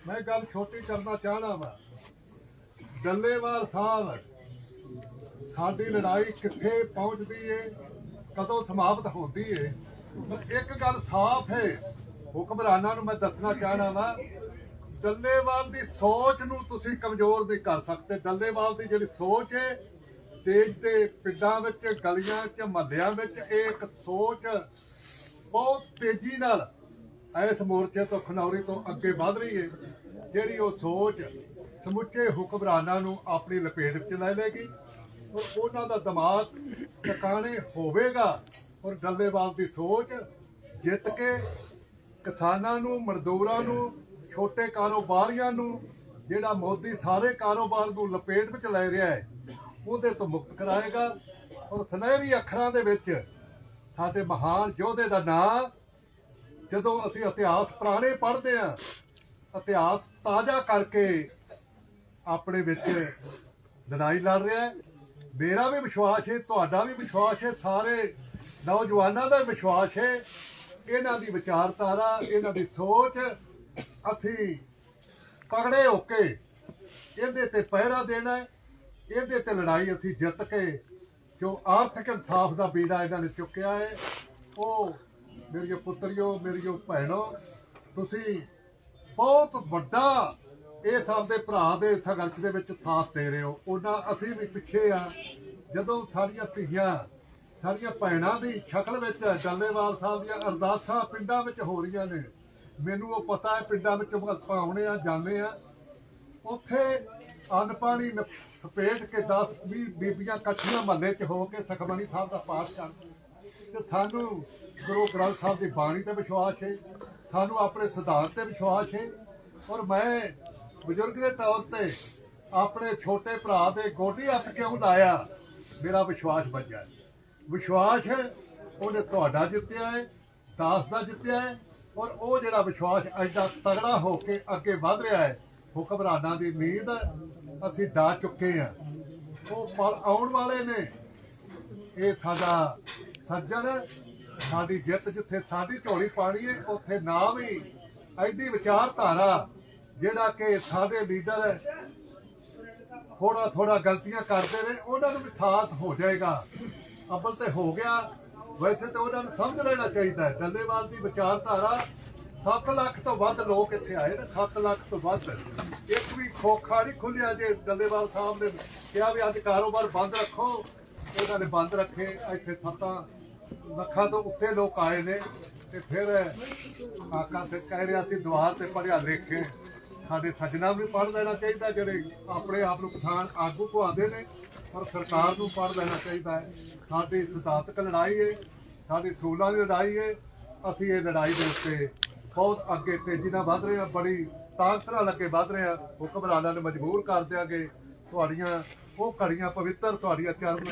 ਮੈਂ ਗੱਲ ਛੋਟੀ ਕਰਨਾ ਚਾਹਣਾ ਵਾ। ਡੱਲੇਵਾਲ ਸਾਹਿਬ, ਸਾਡੀ ਲੜਾਈ ਕਿੱਥੇ ਪਹੁੰਚਦੀ ਏ, ਕਦੋਂ ਸਮਾਪਤ ਹੁੰਦੀ ਏ? ਇੱਕ ਗੱਲ ਸਾਫ਼ ਹੈ ਹੁਕਮਰਾਨਾਂ ਨੂੰ ਮੈਂ ਦੱਸਣਾ ਚਾਹਣਾ ਵਾ, ਡੱਲੇਵਾਲ ਦੀ ਸੋਚ ਨੂੰ ਤੁਸੀਂ ਕਮਜ਼ੋਰ ਨਹੀਂ ਕਰ ਸਕਦੇ। ਡੱਲੇਵਾਲ ਦੀ ਜਿਹੜੀ ਸੋਚ ਹੈ ਦੇਸ਼ ਦੇ ਪਿੰਡਾਂ ਵਿੱਚ, ਗਲੀਆਂ 'ਚ ਮਹੱਲਿਆਂ ਵਿੱਚ ਇਹ ਇੱਕ ਸੋਚ ਬਹੁਤ ਤੇਜ਼ੀ ਨਾਲ ਇਸ ਮੋਰਚੇ ਤੋਂ, ਖਨੌਰੀ ਤੋਂ ਅੱਗੇ ਵਧ ਰਹੀ ਹੈ। ਜਿਹੜੀ ਉਹ ਸੋਚ ਸਮੁੱਚੇ ਹੁਕਮਰਾਨਾਂ ਨੂੰ ਆਪਣੀ ਲਪੇਟ ਵਿੱਚ ਲੈ ਲੇਗੀ ਔਰ ਉਹਨਾਂ ਦਾ ਦਿਮਾਗ ਟਿਕਾਣੇ ਹੋਵੇਗਾ ਔਰ ਡੱਲੇਵਾਲ ਦੀ ਸੋਚ ਜਿੱਤ ਕੇ ਕਿਸਾਨਾਂ ਨੂੰ, ਮਜ਼ਦੂਰਾਂ ਨੂੰ, ਛੋਟੇ ਕਾਰੋਬਾਰੀਆਂ ਨੂੰ, ਜਿਹੜਾ ਮੋਦੀ ਸਾਰੇ ਕਾਰੋਬਾਰ ਨੂੰ ਲਪੇਟ ਵਿੱਚ ਲੈ ਰਿਹਾ ਹੈ ਉਹਦੇ ਤੋਂ ਮੁਕਤ ਕਰਾਏਗਾ। ਔਰ ਸੁਨਹਿਰੀ ਅੱਖਰਾਂ ਦੇ ਵਿੱਚ ਸਾਡੇ ਮਹਾਨ ਯੋਧੇ ਦਾ ਨਾਂ, ਜਦੋਂ ਅਸੀਂ ਇਤਿਹਾਸ ਪੁਰਾਣੇ ਪੜ੍ਹਦੇ ਹਾਂ, ਇਤਿਹਾਸ ਤਾਜ਼ਾ ਕਰਕੇ ਆਪਣੇ ਵਿੱਚ ਲੜਾਈ ਲੜ ਰਿਹਾ ਹੈ। ਮੇਰਾ ਵੀ ਵਿਸ਼ਵਾਸ ਹੈ, ਤੁਹਾਡਾ ਵੀ ਵਿਸ਼ਵਾਸ ਹੈ, ਸਾਰੇ ਨੌਜਵਾਨਾਂ ਦਾ ਵਿਸ਼ਵਾਸ ਹੈ। ਇਹਨਾਂ ਦੀ ਵਿਚਾਰਧਾਰਾ, ਇਹਨਾਂ ਦੀ ਸੋਚ, ਅਸੀਂ ਤਗੜੇ ਹੋ ਕੇ ਇਹਦੇ ਤੇ ਪਹਿਰਾ ਦੇਣਾ ਹੈ। ਇਹਦੇ ਤੇ ਲੜਾਈ ਅਸੀਂ ਜਿੱਤ ਕੇ ਜੋ ਆਰਥਿਕ ਇਨਸਾਫ ਦਾ ਬੀੜਾ ਇਹਨਾਂ ਨੇ ਚੁੱਕਿਆ ਹੈ। ਉਹ ਮੇਰੀਓ ਪੁੱਤਰਿਓ ਮੇਰੀਓ ਭੈਣੋ, ਤੁਸੀਂ ਬਹੁਤ ਵੱਡਾ ਇਸ ਆਪਦੇ ਭਰਾ ਦੇ ਸੰਘਰਸ਼ ਦੇ ਵਿੱਚ ਸਾਥ ਦੇ ਰਹੇ ਹੋ। ਉਹਨਾਂ ਅਸੀਂ ਵੀ ਪਿੱਛੇ ਆ। ਜਦੋਂ ਸਾਡੀਆਂ ਧੀਆਂ ਸਾਡੀਆਂ ਭੈਣਾਂ ਦੀ ਸ਼ਕਲ ਵਿੱਚ ਡੱਲੇਵਾਲ ਸਾਹਿਬ ਦੀਆਂ ਅਰਦਾਸਾਂ ਪਿੰਡਾਂ ਵਿੱਚ ਹੋ ਰਹੀਆਂ ਨੇ, ਮੈਨੂੰ ਉਹ ਪਤਾ ਹੈ ਪਿੰਡਾਂ ਵਿੱਚ ਆਪਾਂ ਆਉਣੇ ਆ, ਜਾਂਦੇ ਆ। ਉੱਥੇ ਅੰਨ ਪਾਣੀ ਸਪੇਟ ਕੇ 10 20 ਬੀਬੀਆਂ ਇਕੱਠੀਆਂ ਮਹੱਲੇ 'ਚ ਹੋ ਕੇ ਸਖਮਣੀ ਸਾਹਿਬ ਦਾ ਪਾਠ ਕਰਦੇ ਤੇ ਸਾਨੂੰ ਗੁਰੂ ਗ੍ਰੰਥ ਸਾਹਿਬ ਦੀ ਬਾਣੀ ਤੇ ਵਿਸ਼ਵਾਸ ਹੈ ਸਾਨੂੰ ਆਪਣੇ ਸਿਧਾਂਤ ਤੇ ਵਿਸ਼ਵਾਸ ਹੈ ਔਰ ਮੈਂ ਬਜ਼ੁਰਗ ਦੇ ਤੌਰ ਤੇ ਆਪਣੇ ਛੋਟੇ ਭਰਾ ਦੇ ਗੋਡੀ ਹੱਥ ਕਿਉਂ ਲਾਇਆ, ਮੇਰਾ ਵਿਸ਼ਵਾਸ ਵੱਜਿਆ ਵਿਸ਼ਵਾਸ ਹੈ ਉਹਨੇ ਤੁਹਾਡਾ ਜਿੱਤਿਆ ਹੈ ਦਾਸ ਦਾ ਜਿੱਤਿਆ ਹੈ ਔਰ ਉਹ ਜਿਹੜਾ ਵਿਸ਼ਵਾਸ ਐਡਾ ਤਗੜਾ ਹੋ ਕੇ ਅੱਗੇ ਵਧ ਰਿਹਾ ਹੈ ਹੁਕਮਰਾਨਾਂ ਦੀ ਨੀਂਦ ਅਸੀਂ ਡਾ ਚੁੱਕੇ ਹਾਂ। ਉਹ ਆਉਣ ਵਾਲੇ ਨੇ। ਇਹ ਸਾਡਾ ਸੱਜਣ, ਸਾਡੀ ਜਿੱਤ ਜਿੱਥੇ ਸਾਡੀ ਝੋਲੀ ਪਾਣੀ ਹੈ ਉੱਥੇ ਨਾ ਵੀ ਐਡੀ ਵਿਚਾਰਧਾਰਾ ਜਿਹੜਾ ਕਿ ਸਾਡੇ ਲੀਡਰ ਥੋੜਾ ਥੋੜਾ ਗਲਤੀਆਂ ਕਰਦੇ ਨੇ, ਉਹਨਾਂ ਨੂੰ ਵੀ ਸਾਥ ਹੋ ਜਾਏਗਾ। ਅਬਲ ਤੇ ਹੋ ਗਿਆ। ਵੈਸੇ ਤਾਂ ਉਹਨਾਂ ਨੂੰ ਸਮਝ ਲੈਣਾ ਚਾਹੀਦਾ ਹੈ। ਡੱਲੇਵਾਲ ਦੀ ਵਿਚਾਰਧਾਰਾ 7 ਲੱਖ ਤੋਂ ਵੱਧ ਲੋਕ ਇੱਥੇ ਆਏ ਨੇ 7 ਲੱਖ ਤੋਂ ਵੱਧ। ਇੱਕ ਵੀ ਖੋਖਾ ਨਹੀਂ ਖੁੱਲਿਆ ਜੇ ਡੱਲੇਵਾਲ ਸਾਹਿਬ ਨੇ ਕਿਹਾ ਵੀ ਅੱਜ ਕਾਰੋਬਾਰ ਬੰਦ ਰੱਖੋ। ਉਹਨਾਂ ਨੇ ਬੰਦ ਰੱਖੇ, ਇੱਥੇ ਸੱਤਾਂ ਲੱਖਾਂ ਤੋਂ ਉੱਤੇ ਲੋਕ ਆਏ ਨੇ ਤੇ ਫਿਰ ਆਕਾ ਤੇ ਕਹਿ ਰਿਹਾ ਸੀ, ਦੁਆਰ ਤੇ ਪੜਿਆ ਲਿਖੇ। ਸਾਡੇ ਸੱਜਣਾ ਵੀ ਪੜ੍ਹ ਲੈਣਾ ਚਾਹੀਦਾ, ਜਿਹੜੇ ਆਪਣੇ ਆਪ ਨੂੰ ਪਠਾਨ ਆਗੂ ਕਹਾਉਂਦੇ ਨੇ, ਪਰ ਸਰਕਾਰ ਨੂੰ ਪੜ੍ਹ ਲੈਣਾ ਚਾਹੀਦਾ ਹੈ। ਸਾਡੀ ਸਿਧਾਂਤਕ ਲੜਾਈ ਹੈ ਸਾਡੀ ਸੂਲਾਂ ਦੀ ਲੜਾਈ ਹੈ ਅਸੀਂ ਇਹ ਲੜਾਈ ਦੇ ਉੱਤੇ ਬਹੁਤ ਅੱਗੇ ਤੇਜ਼ੀ ਨਾਲ ਵੱਧ ਰਹੇ ਹਾਂ ਬੜੀ ਤਾਕਤ ਨਾਲ ਅੱਗੇ ਵੱਧ ਰਹੇ ਹਾਂ ਹੁਕਮਰਾਨਾਂ ਨੂੰ ਮਜਬੂਰ ਕਰ ਦਿਆਂਗੇ। ਤੁਹਾਡੀਆਂ ਉਹ ਘੜੀਆਂ ਪਵਿੱਤਰ ਤੁਹਾਡੀਆਂ ਚਰਨ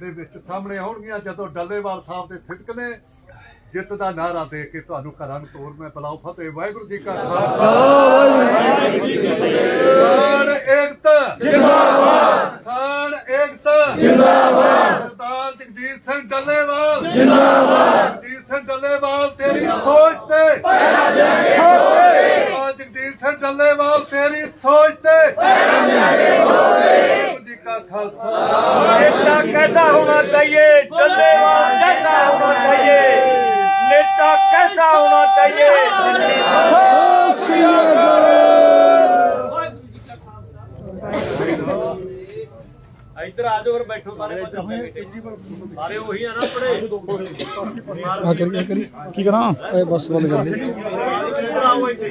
ਦੇ ਵਿੱਚ ਸਾਹਮਣੇ ਆਉਣਗੀਆਂ। ਜਦੋਂ ਡੱਲੇਵਾਲ ਸਾਹਿਬ ਦੇ ਸਿੱਧਕ ਨੇ ਜਿੱਤ ਦਾ ਨਾਰਾ ਦੇ ਕੇ ਤੁਹਾਨੂੰ ਘਰਾਂ ਨੂੰ ਤੋੜ ਮੈਂ ਬਲਾਉ ਫਤਿਹ। ਵਾਹਿਗੁਰੂ ਜੀ ਕਾ ਖਾਲਸਾ। ਵਾਹਿਗੁਰੂ ਜੀ ਕੀ ਫਤਿਹ। ਕੀ ਕਰਾਂ? ਇੱਧਰ ਕਰ ਇੱਥੇ